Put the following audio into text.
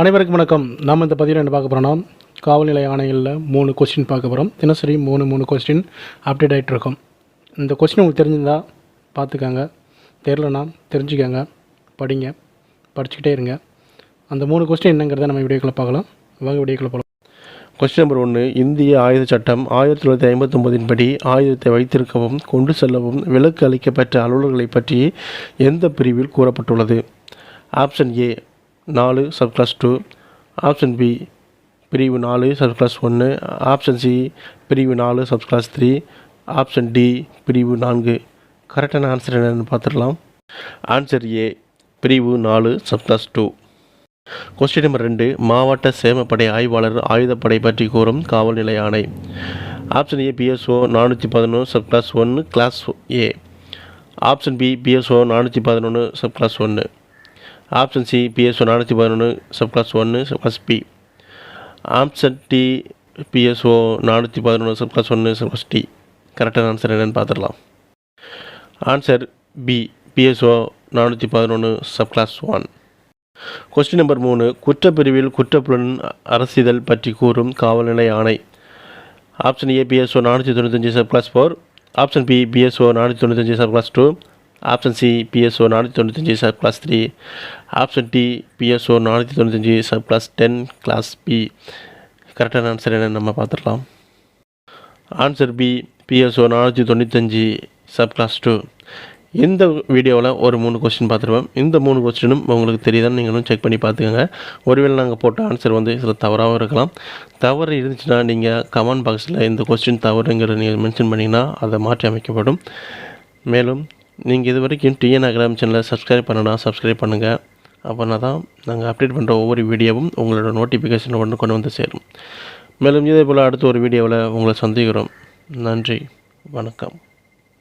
அனைவருக்கும் வணக்கம். நம்ம இந்த பதிவில் என்ன பார்க்க போகிறோம்னா காவல் நிலைய ஆணைகளில் மூணு கொஸ்டின் பார்க்க போகிறோம் தினசரி மூணு மூணு கொஸ்டின் அப்டேட் ஆகிட்டு இருக்கோம். இந்த கொஸ்டின் உங்களுக்கு தெரிஞ்சிருந்தா பார்த்துக்கங்க. தெரிலனா தெரிஞ்சுக்கங்க. படிங்க. படிச்சுக்கிட்டே இருங்க. அந்த மூணு கொஸ்டின் என்னங்கிறத நம்ம வீடியோக்குள்ளே பார்க்கலாம். வாங்க வீடியோக்குள்ளே போகலாம் கொஸ்டின் நம்பர் ஒன்று இந்திய ஆயுத சட்டம் ஆயிரத்தி தொள்ளாயிரத்தி ஐம்பத்தொம்போதின் படி ஆயுதத்தை வைத்திருக்கவும் கொண்டு செல்லவும் விலக்கு அளிக்கப்பட்ட அலுவலர்களை பற்றி எந்த பிரிவில் கூறப்பட்டுள்ளது? ஆப்ஷன் ஏ நாலு sub class two option B பிரிவு நாலு சப் கிளாஸ் ஒன்று ஆப்ஷன் சி பிரிவு நாலு sub class three option D பிரிவு நான்கு. கரெக்டான ஆன்சர் என்னென்னு பார்த்துடலாம். ஆன்சர் ஏ பிரிவு நாலு sub class two question number ரெண்டு மாவட்ட சேமப்படை ஆய்வாளர் ஆயுதப்படை பற்றி கூறும் காவல் நிலைய ஆணை. ஆப்ஷன் ஏ பிஎஸ்ஓ நானூற்றி பதினொன்று சப் கிளாஸ் ஒன்று class A option B PSO நானூற்றி பதினொன்று சப் கிளாஸ் ஒன்று ஆப்ஷன் சி பிஎஸ்ஓ நானூற்றி பதினொன்று சப் கிளாஸ் ஒன்று sub class B option D PSO நானூற்றி பதினொன்று சப் கிளாஸ் ஒன்று சப் கிளாஸ் டி கரெக்டான ஆன்சர் என்னென்னு பார்த்துடலாம். ஆன்சர் பி பிஎஸ்ஓ நானூற்றி பதினொன்று sub class one question number மூணு குற்றப்பிரிவில் குற்றப்புலன் அரசிதழ் பற்றி கூறும் காவல்நிலை ஆணை. ஆப்ஷன் ஏ பிஎஸ்ஓ நானூற்றி தொண்ணூத்தஞ்சு sub class four option B PSO நானூற்றி தொண்ணூத்தஞ்சு sub class two option C PSO நானூற்றி தொண்ணூத்தஞ்சு sub class three option D PSO நானூற்றி தொண்ணூத்தஞ்சு sub class ten class B கரெக்டான ஆன்சர் என்னென்னு நம்ம பார்த்துடலாம். ஆன்சர் பி பிஎஸ்ஓ நானூற்றி தொண்ணூத்தஞ்சு சப் கிளாஸ் டூ இந்த வீடியோவில் ஒரு மூணு கொஸ்டின் பார்த்துருவோம் இந்த மூணு கொஸ்டினும் உங்களுக்கு தெரியுதான்னு நீங்களும் செக் பண்ணி பார்த்துக்கோங்க. ஒருவேளை நாங்கள் போட்ட ஆன்சர் வந்து சில தவறாகவும் இருக்கலாம். தவறு இருந்துச்சுன்னா நீங்கள் கமெண்ட் பாக்ஸில் இந்த கொஸ்டின் தவறுங்கிறத நீங்கள் மென்ஷன் பண்ணிங்கன்னா அதை மாற்றி அமைக்கப்படும். மேலும் நீங்கள் இது வரைக்கும் டிஎன் அகாடமி சேனலை சப்ஸ்கிரைப் பண்ணனா சப்ஸ்கிரைப் பண்ணுங்கள் அப்படின்னா தான் நாங்கள் அப்டேட் பண்ணுற ஒவ்வொரு வீடியோவும் உங்களோட நோட்டிஃபிகேஷன் ஒன்று கொண்டு வந்து சேரும். மேலும் இதே போல் அடுத்த ஒரு வீடியோவில் உங்களை சந்திக்கிறோம். நன்றி. வணக்கம்.